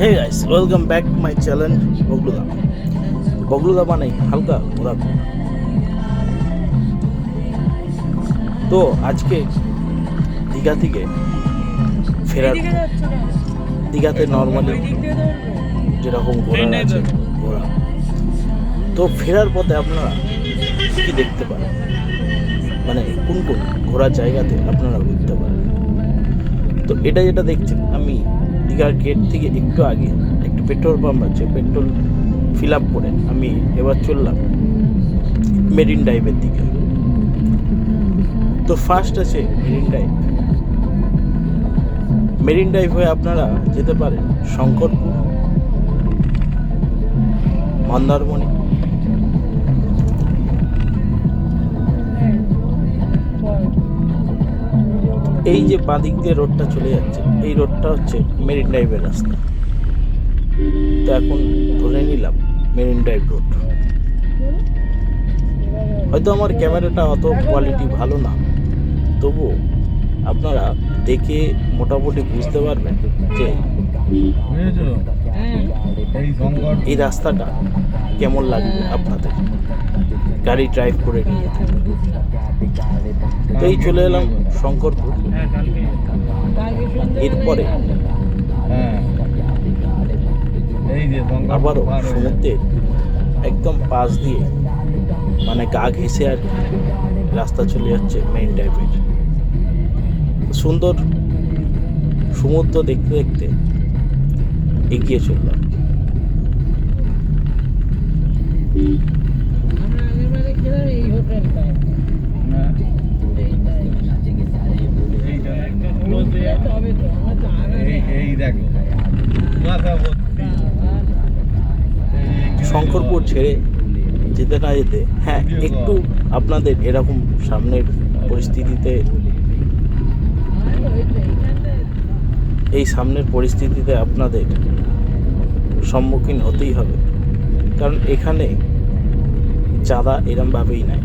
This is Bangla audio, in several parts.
Hey guys welcome back to my channel বগলুদা বগলুদা মানে হালকা ঘোরাঘুরি তো আজকে দীঘা থেকে ফেরার? দীঘাতে নর্মালি। যেরকম ঘোরার আছে ঘোরা। তো ফেরার পথে আপনারা কি দেখতে পারেন মানে কোন কোন ঘোরার জায়গাতে আপনারা ঘুরতে পারেন? তো এটা যেটা দেখছেন আমি দীঘার গেট থেকে একটু আগে একটু পেট্রোল পাম্প আছে পেট্রোল ফিল আপ করে আমি এবার চললাম মেরিন ড্রাইভের দিকে। তো ফার্স্ট আছে মেরিন ড্রাইভ মেরিন ড্রাইভ হয়ে আপনারা যেতে পারেন শঙ্করপুর, মন্দারমণি। এই যে বাঁদিক দিয়ে রোডটা চলে যাচ্ছে এই রোডটা হচ্ছে মেরিন ড্রাইভের রাস্তা। তো এখন ধরে নিলাম মেরিন ড্রাইভ রোড। হয়তো আমার ক্যামেরাটা অত কোয়ালিটি ভালো না। তবুও আপনারা দেখে মোটামুটি বুঝতে পারবেন যে এই রাস্তাটা কেমন লাগবে আপনাদের? গাড়ি ড্রাইভ করে নিয়ে। এই চলে এলাম শঙ্করপুর এরপরে আবারও। সমুদ্রের একদম পাশ দিয়ে মানে গা ঘেঁষে আর রাস্তা চলে যাচ্ছে মেইন টাইপের সুন্দর সমুদ্র দেখতে দেখতে এগিয়ে চললাম আমরা আগেরবারে গেলাম এই হোটেলটায়। হ্যাঁ, এইটাই। এইটা একটা close হয়ে যেতে হবে তো, আমরা তো আগে এই এই দেখো কুয়াশা ভর্তি এই- শঙ্করপুর ছেড়ে যেতে না যেতে হ্যাঁ একটু আপনাদের এরকম সামনের পরিস্থিতিতে এই সামনের পরিস্থিতিতে আপনাদের সম্মুখীন হতেই হবে। কারণ এখানে চাঁদা এরমভাবেই নেয়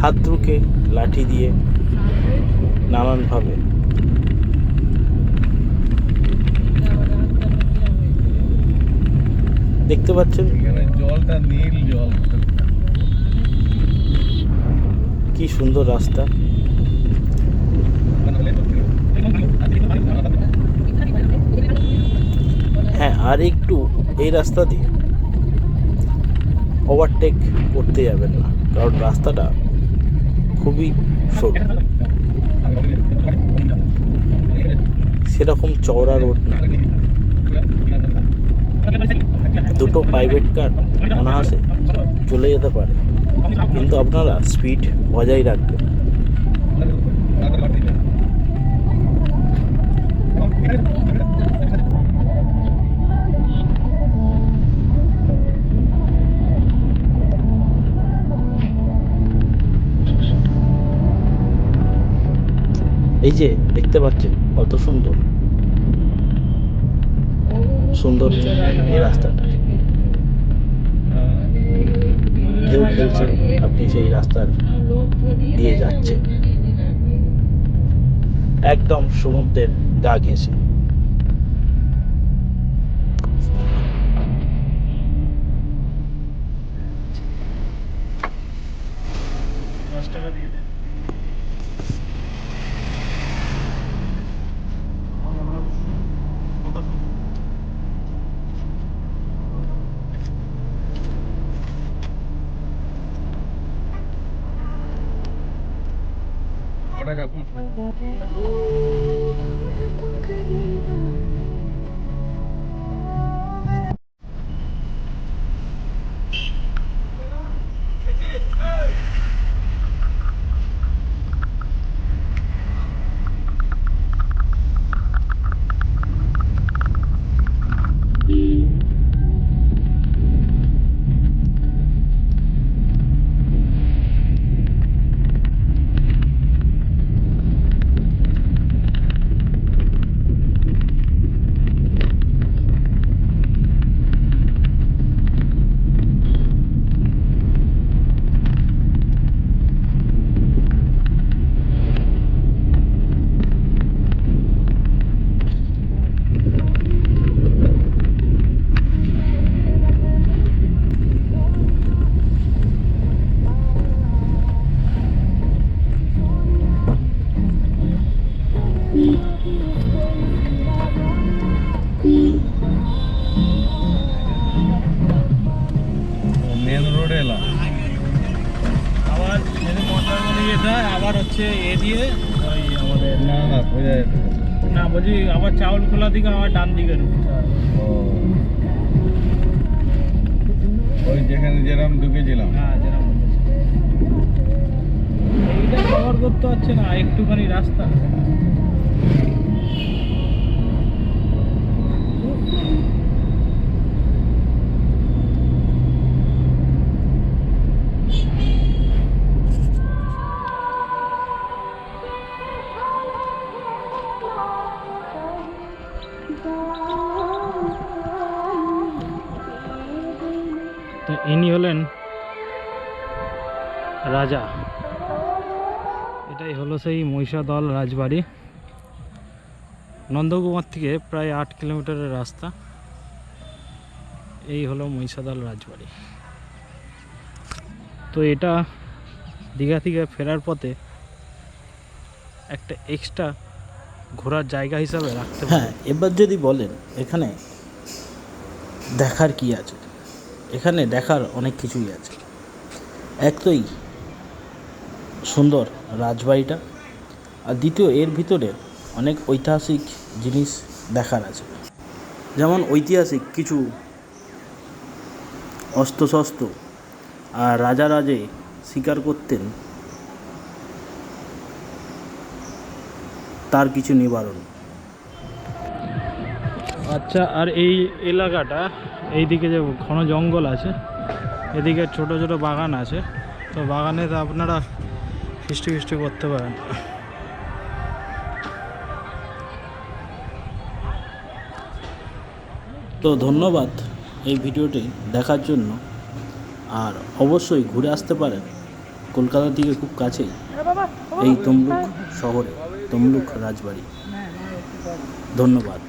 হাত দ্রুকে লাঠি দিয়ে নানানভাবে দেখতে পাচ্ছেন? এখানে জলটা নীল জল। কি সুন্দর রাস্তা। হ্যাঁ আর একটু এই রাস্তা দিয়ে ওভারটেক করতে যাবেন না কারণ রাস্তাটা খুবই সরু। সেরকম চওড়া রোড না। দুটো প্রাইভেট কার অনায়াসে চলে যেতে পারে। কিন্তু আপনারা স্পিড বজায় রাখবেন। এই যে দেখতে পাচ্ছেন কত সুন্দর। সুন্দর এই রাস্তাটা। ঢেউ খেলছে আপনি সেই রাস্তার দিয়ে যাচ্ছেন। একদম সমুদ্রের গা ঘেঁষে। my brother হচ্ছে এ দিয়ে ওই আমাদের না না সোজা না বলছি আবার চাউল খোলা দিকে আবার ডান দিকে ও। ওই যেখানে যেরকম ঢুকেছিলাম। হ্যাঁ যেরকম। এইটা কভার করতে হচ্ছে না একটুখানি রাস্তা। ইনি হলেন রাজা। এটাই হলো সেই মহিষাদল রাজবাড়ি। নন্দকুমার থেকে প্রায় আট কিলোমিটারের রাস্তা। এই হলো মহিষাদল রাজবাড়ি। তো এটা দীঘা থেকে ফেরার পথে একটা এক্সট্রা ঘোরার জায়গা হিসাবে রাখতে হ্যাঁ এবার যদি বলেন, এখানে দেখার কি আছে? এখানে দেখার অনেক কিছুই আছে। এক তোই সুন্দর রাজবাড়িটা, আর দ্বিতীয় এর ভিতরে অনেক ঐতিহাসিক জিনিস দেখার আছে। যেমন ঐতিহাসিক কিছু অস্ত্রশস্ত্র আর রাজা রাজে শিকার করতেন তার কিছু নিবারণ। আচ্ছা আর এই এলাকাটা এইদিকে যে ঘন জঙ্গল আছে, এদিকে ছোট ছোট বাগান আছে। তো বাগানে তো আপনারা ফিস্টি ফিস্টি করতে পারেন। তো ধন্যবাদ এই ভিডিওটি দেখার জন্য। আর অবশ্যই ঘুরে আসতে পারেন। কলকাতা থেকে খুব কাছেই এই তমলুক শহরে, তমলুক রাজবাড়ি। ধন্যবাদ।